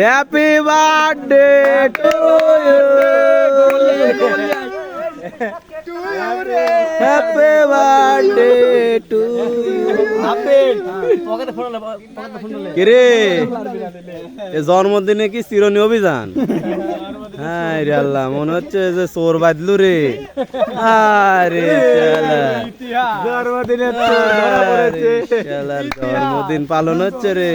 Happy birthday to you happy birthday to কিরে? এ জন্মদিনে কি চিরনি অভিযান? হ্যাঁ রে আল্লাহ মনে হচ্ছে যে চোর বাঁধলু রে। আরে জন্মদিন পালন হচ্ছে রে।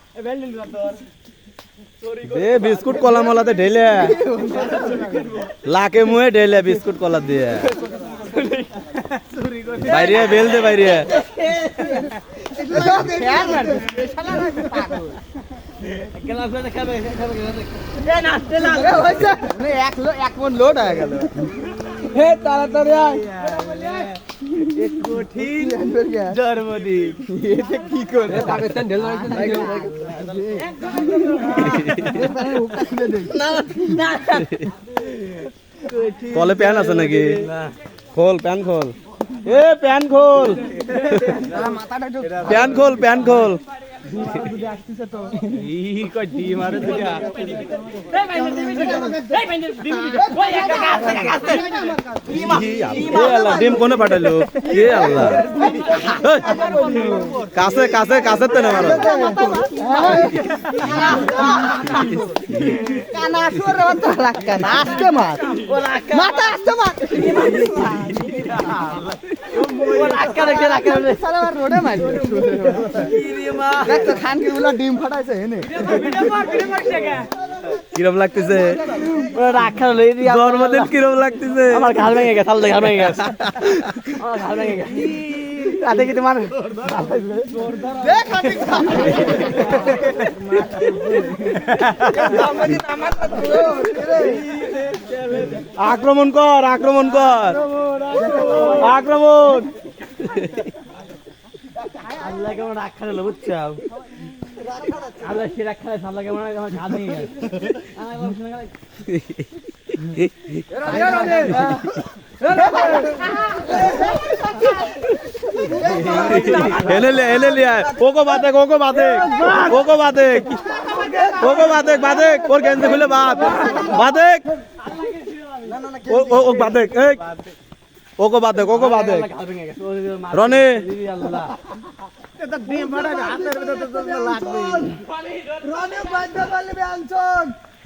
দে বিস্কুট কলা মলাতে ঢেলে। লাকে মুয়ে ঢেলে বিস্কুট কলা দিয়ে। বাইরে বেল দে বাইরে এক মন লোড হয়ে গেল। হে তাড়াতাড়ি আয়। কঠিন জন্মদিন। এতে কি করে? পাকিস্তান ঢেল কলে প্যান আছে নাকি? খোল প্যান খোল। এ প্যান খোল। প্যান খোল প্যান খোল। ডিম কোনে পাঠালো এ আল্লাহ কাছে কাছে কাছে তো না মার মাথা আস্তে মার। কিরম লাগতেছে জন্মদিন কিরম লাগতেছে আমার ঘাল ভেঙে গেছে তাহলে ঘাল ভেঙে গেছে আমার ঘাল ভেঙে গেছে রাতে কি তোমার দেখ আক্রমণ কর আক্রমণ কর আক্রমণ আল্লাহ কেমন রাগ খালে বুঝছ? আল্লাহ সে রাগ খালে আল্লাহ কেমন আমার ঘাল ভেঙে গেছে হেলে লে হেলে লে ওকো বাদে ওকো খুলে বাদ। বাদে ও ও ওকো বাদে ওকো বাদে রনে।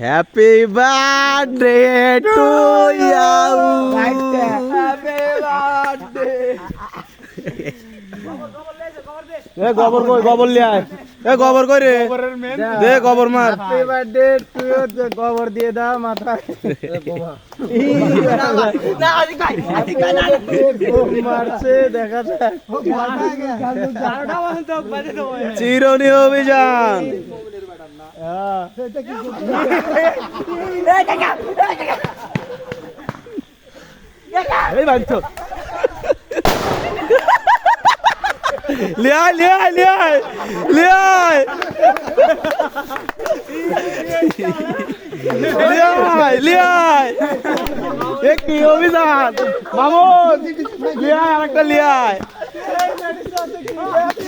হ্যাপি বার্থডে টু ইউ এ গোবর কই গোবর লিয়ে আয়। এ গোবর কই রে? দে গোবর মার। বার্থডে তুইও গোবর দিয়ে দাও মাথায়। দেখা যায় চিরনি অভিযান। এই বাঞ্চো। Liai, liai, liai! Liai! Liai, liai! Ek, ovidad! Vamos! Liai, arakta liai!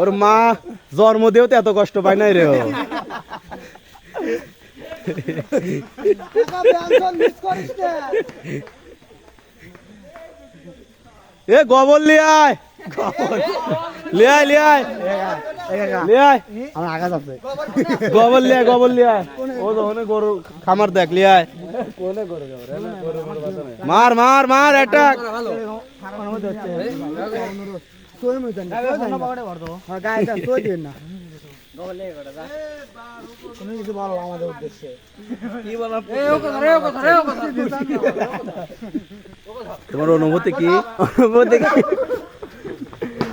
ওর মা জন্ম দিয়েও তো এত কষ্ট পায় নাই রে। এ গোবর লিয়ায় লিয়াই লিয়াই লিয়াই আমার আঘাত আছে গোবর লিয়াই গোবর লিয়াই ও তো ওনে গরু খামার দেখ লিয়াই মার মার মার অ্যাটাক আমাদের উদ্দেশ্যে তোমার অনুভূতি কি?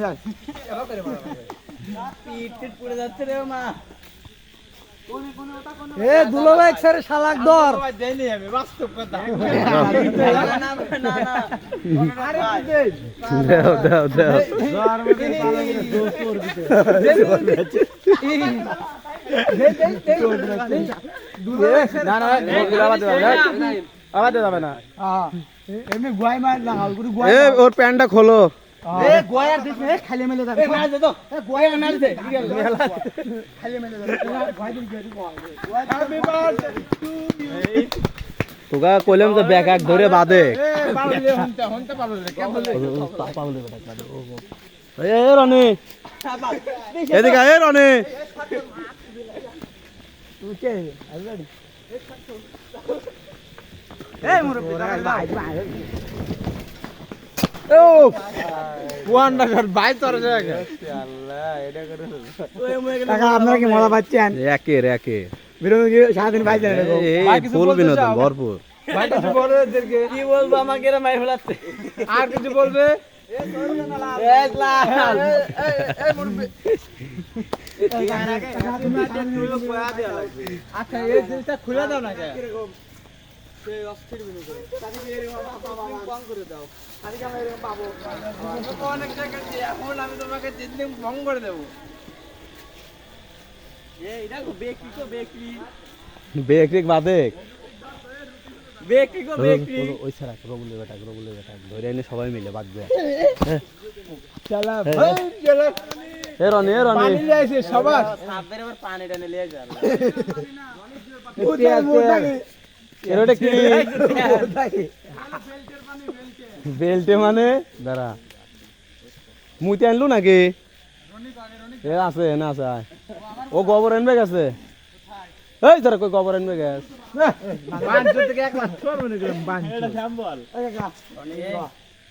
যাক এ দুলো ভাই স্যার শালাক দর দাও দাও দাও ওর প্যান্টটা খোলো এ গোয়ার তো ব্যাগ এক ধরে বাদে রনি এদিকে এ রনি কে আলরেডি এই মোর ভাই ভাই ও ওয়ান্ডার শট ভাই তোর জায়গা। কাকা আপনারা কি মজা পাচ্ছেন? একে রেকে বিরোধী কি সারাদিন পাইছেন এরকম এই ফুল বিনোদন ভরপুর। কি বলব আমাকে এরা মাই ফেলাচ্ছে। আর কিছু বলবে? আচ্ছা এই জিনিসটা খুলে দাও না বেকরিক বাদে ওই ছাড়া রবুলের বেটা রবুলের বেটা। ধরে এনে সবাই মিলে বাগবে চালা হ্যাঁ। ভাই চালা এ রনি এ রনি পানি কি? বেল্টে মানে? দাঁড়া। মুইতে আনলু নাকি? এ আছে এনে আছে। ও গোবর আনবে গেছে? এই তোরা কই গোবর আনবে গেছে? বাঞ্চো থেকে এক লাখ ছোট করলাম এটা শ্যাম্বল। এই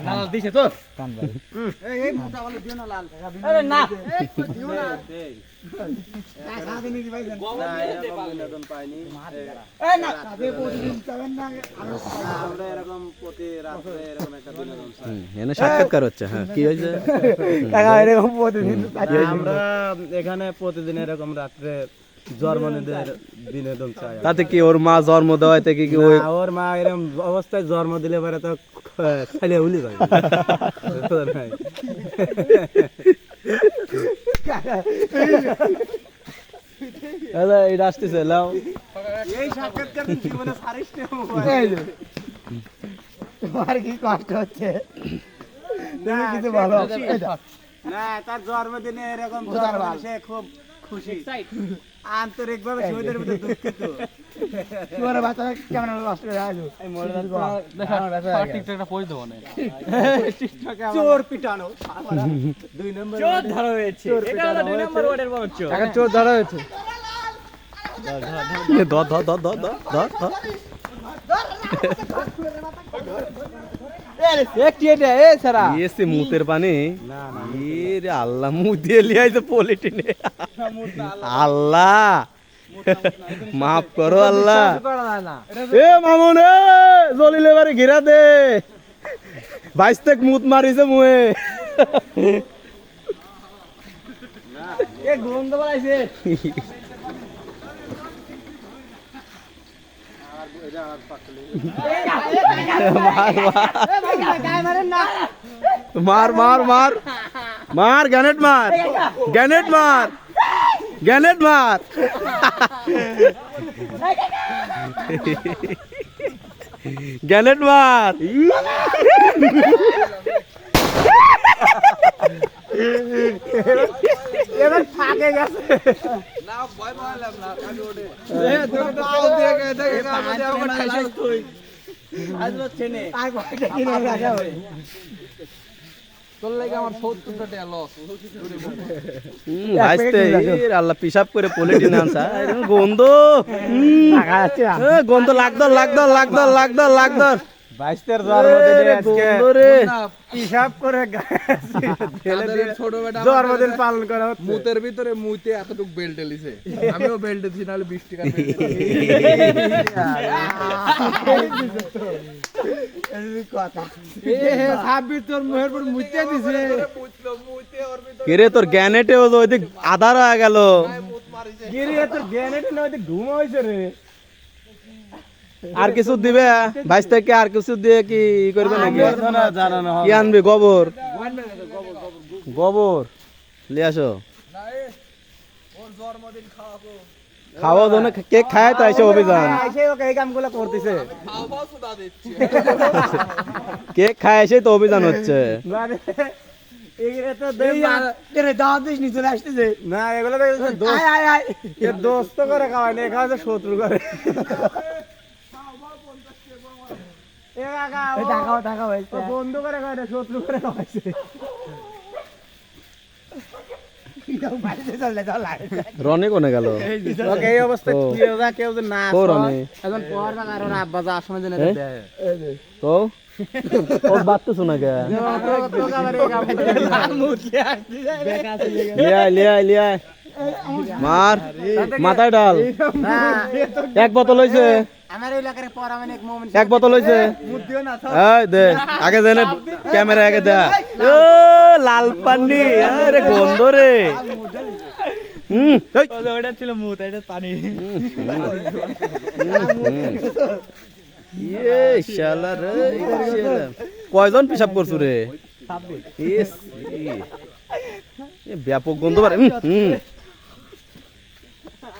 লাল দিছে তো কান ভাই। এই এই মোটা वाला দিও না লাল। আরে না। দিও না। সারাদিন কি ভাই এই না কাজে প্রতিদিন যাবেন না হুম, এনে সাক্ষাৎকার হচ্ছে হ্যাঁ। কি এরকম প্রতিদিন আমরা এখানে প্রতিদিন এরকম রাত্রে বিনোদন চাই তাতে কি ওর মা জন্ম দেওয়ায় থেকে কি ওই ওর মা এরকম অবস্থায় জন্ম দিলে পরে তো খালি উলি যায়। দাদা এটা আসতেছে লাও। এই সাক্ষাৎকার জীবনে তোমার কি কষ্ট হচ্ছে? তুমি কিছু ভালো না তার জন্মদিনে এরকম সে খুব খুশি। আন্তরিক ভাবে শহীদের ভিতরে দুঃখিত। তোমার বাচ্চারা কেমন নষ্ট করে আছো চোর পিটানো। দুই নম্বর চোর ধরা হয়েছে। এটা হলো দুই নম্বর ওয়ার্ডের বড় চোর। চোর ধরা হয়েছে। ধর ধর ধর ধর ধর ধর ধর। একটি এটা এ মুতের পানি? আল্লাহ মুখ দিয়ে লিয়াইছে পলিটিনে। আল্লাহ। মাফ করো আল্লাহ। এ মামুন জলিলে বাড়ি ঘিরা দে। বাইশ তেক মুত মারিছে মুয়ে। গন্ধ বাড়াইছে। মার মার মার মার গ্যানেট মার গ্যানেট মার গ্যানেট মার গ্যানেট মার এবার ফাঁকে গেছে। আর কয়টা কিনে রাখা হবে? হুম, ভাইস্তে এর আল্লাহ পিসাব করে পোলেটি না আনসা এরকম গন্ধ। হুম, টাকা আছে না? এ, গন্ধ লাগদর লাগদর লাগদর লাগদর লাগদর। আজকে। হিসাব করে ছোট বেটা জন্মদিন পালন করা হচ্ছে। মুতের ভিতরে মুইতে এতটুক বেল্ট এলিছে। আমিও বেল্ট দিছি নাহলে বিশ টাকা তোর কিরে গ্যানেটে আধার হয়ে গেল। গিরি তোর গ্যানেট না ঘুম হয়েছে রে। আর কিছু দিবে? বাইশ থেকে আর কিছু দিয়ে কি করবে নাকি? কি আনবি? গোবর? গোবর। লিয়ে আসো। খাওয়া কেক খায় তো এসে অভিযান? এই কামগুলো করতেছে। কেক খায় এসে তো অভিযান হচ্ছে। নি এগুলো দোস্ত করে খাওয়ায় না এখানে শত্রু করে এ কাকা টাকাও টাকা হয়েছে বন্ধু করে খাওয়ায় শত্রু করে খাওয়াইছে রনে কোনে গেল? এই অবস্থা ও। কেউ যা কেউ যে না কো রনে? এখন পর বা কারণ আব্বা যা আসনে জেনে দেয় তো ও বাত তো শোনা গয়া লিয়া লিয়া লিয়া মার মাথায় ডাল এক বোতল হইছে। আমার এলাকার পর আমি এক মোমেন্ট। এক বোতল হইছে। এই দে আগে দে ক্যামেরা আগে দে। ও লাল পানি আরে গন্ধ রে। হুম এই। ওটা ছিল মুত এটা পানি। ইয়ে শালা রে শালা। কয়জন পিসাব করছু রে?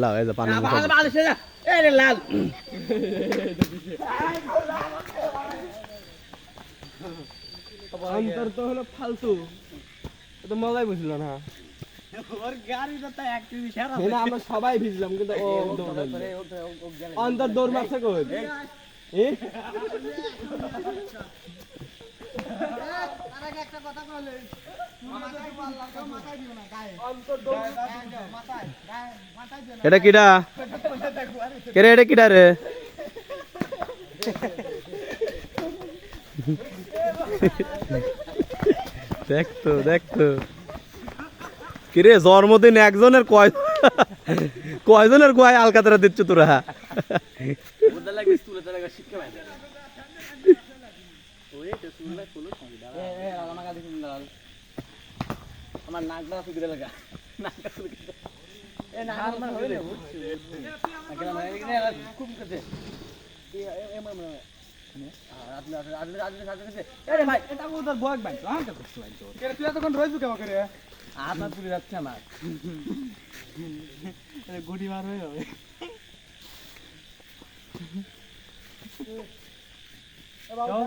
লাও এই যে পানি লাল। অন্তর তো হলো ফালতু। এ তো মজাই বুঝলো না। আমরা সবাই ভিজলাম কিন্তু অন্তর দৌড় মারছে কই? এ? এটা কিডা? কে রে এটা কিডা রে? দেখতো দেখতো। কিরে জন্মদিন একজনের কয় কয়জনের কয় আলকাতরা দিচ্ছ তোরা আমার নাকটা সুবিধা লাগা নাকটা সুবিধা এ নাক আমার হবে না বুঝছি নাকটা আমার এখানে খুব কাছে তুই এতক্ষণ রয়েছু কেমন করে আপনার তুলে যাচ্ছে আমার। গুটি মার হয়ে যাবে। পালন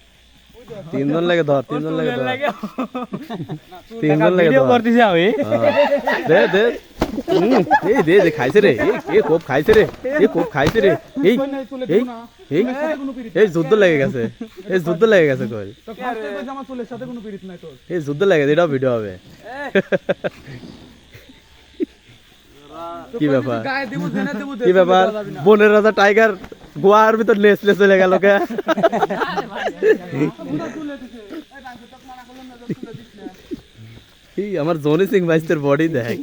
তিনজন লাগে ধর তিনজন লাগে ধর। তিনজন লাগে ভিডিও করতেছি আমি হ্যাঁ। দে দে। এই দে দে খাইছে রে। এ কোপ খাইছে রে। এই কোপ খাইছে রে। এই এই এই এই যুদ্ধ লেগে গেছে। এই যুদ্ধ লেগে গেছে কই তো ফার্স্টে কইছে আমার চুলের সাথে কোনো পিরিত নাই তোর। এই যুদ্ধ লেগে এটাও ভিডিও হবে। কি ব্যাপার? গায়ে দেবো দেনা দেবো কি ব্যাপার? বনের রাজা টাইগার গোয়ার ভিতর নেসলে চলে গেল কে? আমার জনি সিং বাইস্তের বডি দেখ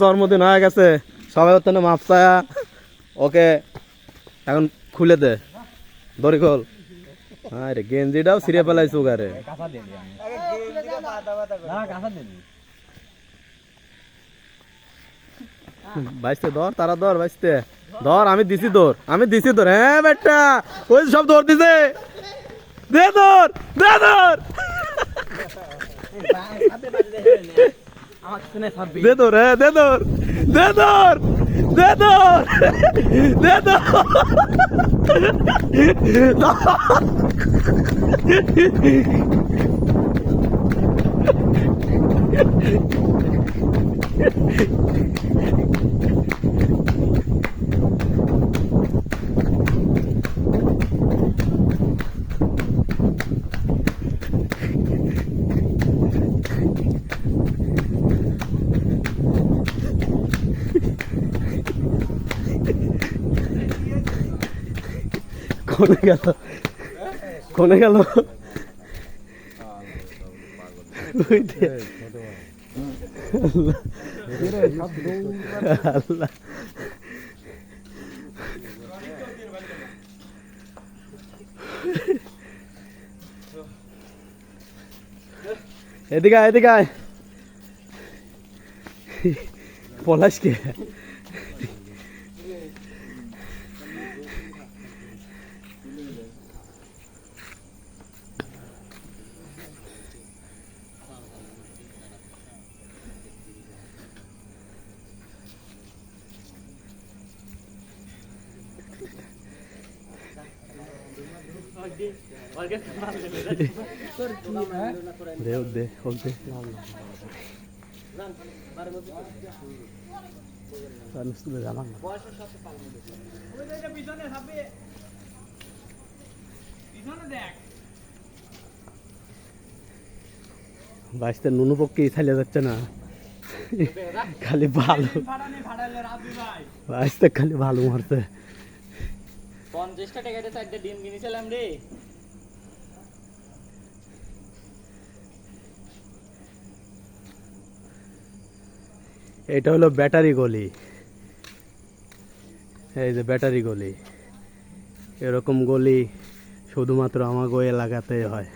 জন্মদিন হয়ে গেছে, সবাই ওর মাপ চায়া। ওকে, এখন খুলে দে। দড়ি খোল। হ্যাঁ রে গেঞ্জিটাও ছিঁড়ে পেলাইছো গারে না কাঁচা দেন বাইসতে ধর, তারা ধর বাইসতে ধর, আমি দিছি তোর আমি দিছি তোর হ্যাঁ বেটা, ওই সব ধর দিছে। দে ধর দে শুনে দে ধর হ্যাঁ দে ধর দে ধর দে ধর দে ধর কোনে গেল? কোনে গেল। আল্লাহ এদিকে এদিকে আয় পলাশ কে দে তুলে জানান নুনু পক্ষে ইথালিয়া যাচ্ছে না। খালি ভালো। বাইশটা খালি ভালো মারছে। পঞ্চাশটা টাকাতে চারটে ডিম কিনেছিলাম রে। এটা হলো ব্যাটারি গলি। এই যে ব্যাটারি গলি। এরকম গলি শুধুমাত্র আমাকে ওই এলাকাতে হয়।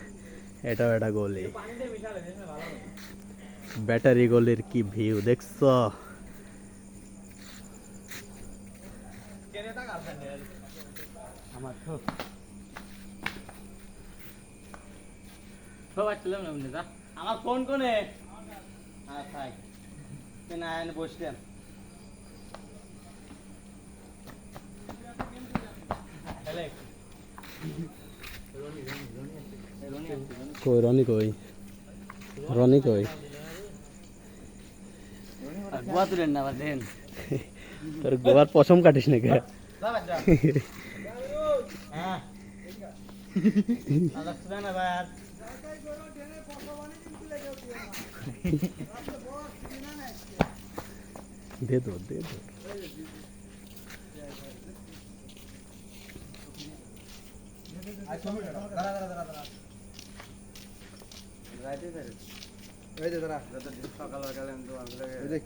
এটাও একটা গলি। ব্যাটারি গলির কি ভিউ দেখছ? যা। আমার ফোন কোনে? হ্যাঁ থাক না এনে বসলেন কই রনি কই রনি কই গোয়া তুলেন না আবার দেন তোর গোয়ার পশম কাটিস নাকি হ্যাঁ আলাদা শুনে না ভাই আর। দে দো দে দো।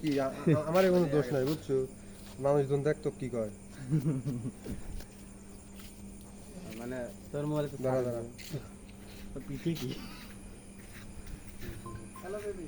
কি আমার কোনো দোষ নাই বুঝছ? মানুষজন দেখতো কি কয়। মানে তোর মোবাইলে দাঁড়া দাঁড়া। ঠিকই হ্যালো বেবি